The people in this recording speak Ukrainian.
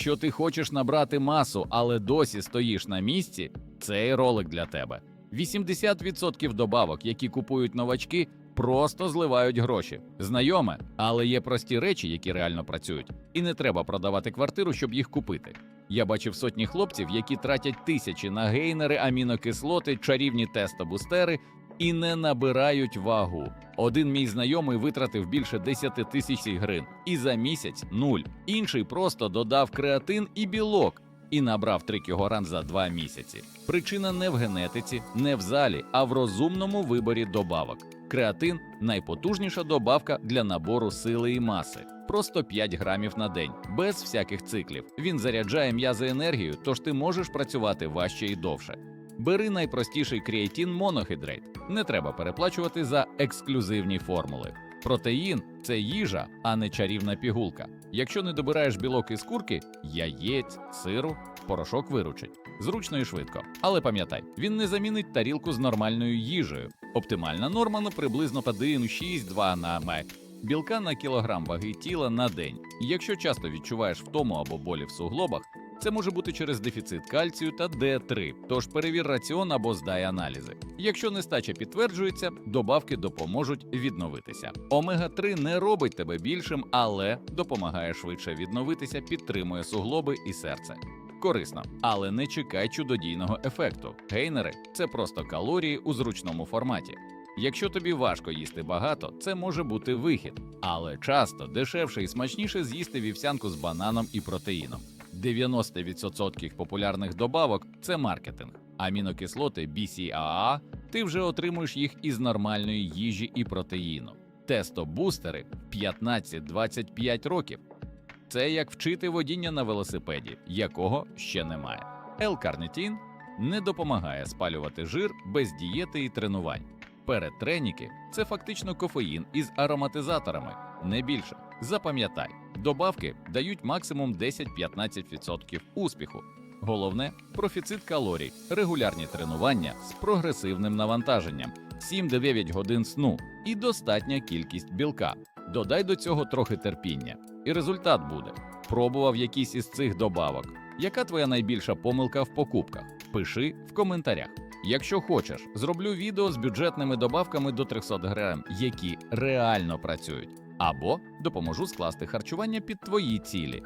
Що ти хочеш набрати масу, але досі стоїш на місці, цей ролик для тебе. 80% добавок, які купують новачки, просто зливають гроші. Знайоме, але є прості речі, які реально працюють, і не треба продавати квартиру, щоб їх купити. Я бачив сотні хлопців, які тратять тисячі на гейнери, амінокислоти, чарівні тестобустери і не набирають вагу. Один мій знайомий витратив більше 10 тисяч гривень і за місяць нуль. Інший просто додав креатин і білок і набрав 3 кг за 2 місяці. Причина не в генетиці, не в залі, а в розумному виборі добавок. Креатин найпотужніша добавка для набору сили і маси. Просто 5 грамів на день, без всяких циклів. Він заряджає м'язи енергію, тож ти можеш працювати важче і довше. Бери найпростіший креатин монохідрейт. Не треба переплачувати за ексклюзивні формули. Протеїн це їжа, а не чарівна пігулка. Якщо не добираєш білок із курки, яєць, сиру, порошок виручить. Зручно і швидко. Але пам'ятай, він не замінить тарілку з нормальною їжею. Оптимальна норма ну, приблизно 1,6-2 на май. Білка на кілограм ваги тіла на день. Якщо часто відчуваєш втому або болі в суглобах, це може бути через дефіцит кальцію та Д3, тож перевір раціон або здай аналізи. Якщо нестача підтверджується, добавки допоможуть відновитися. Омега 3 не робить тебе більшим, але допомагає швидше відновитися, підтримує суглоби і серце. Корисно, але не чекай чудодійного ефекту. Гейнери це просто калорії у зручному форматі. Якщо тобі важко їсти багато, це може бути вихід, але часто дешевше і смачніше з'їсти вівсянку з бананом і протеїном. 90% популярних добавок це маркетинг. Амінокислоти BCAA ти вже отримуєш їх із нормальної їжі і протеїну. Тестобустери 15-25 років. Це як вчити водіння на велосипеді, якого ще немає. L-карнитін не допомагає спалювати жир без дієти і тренувань. Передтреніки – це фактично кофеїн із ароматизаторами, не більше. Запам'ятай, добавки дають максимум 10-15% успіху. Головне профіцит калорій, регулярні тренування з прогресивним навантаженням, 7-9 годин сну і достатня кількість білка. Додай до цього трохи терпіння, і результат буде. Пробував якісь із цих добавок. Яка твоя найбільша помилка в покупках? Пиши в коментарях. Якщо хочеш, зроблю відео з бюджетними добавками до 300 грам, які реально працюють, або допоможу скласти харчування під твої цілі.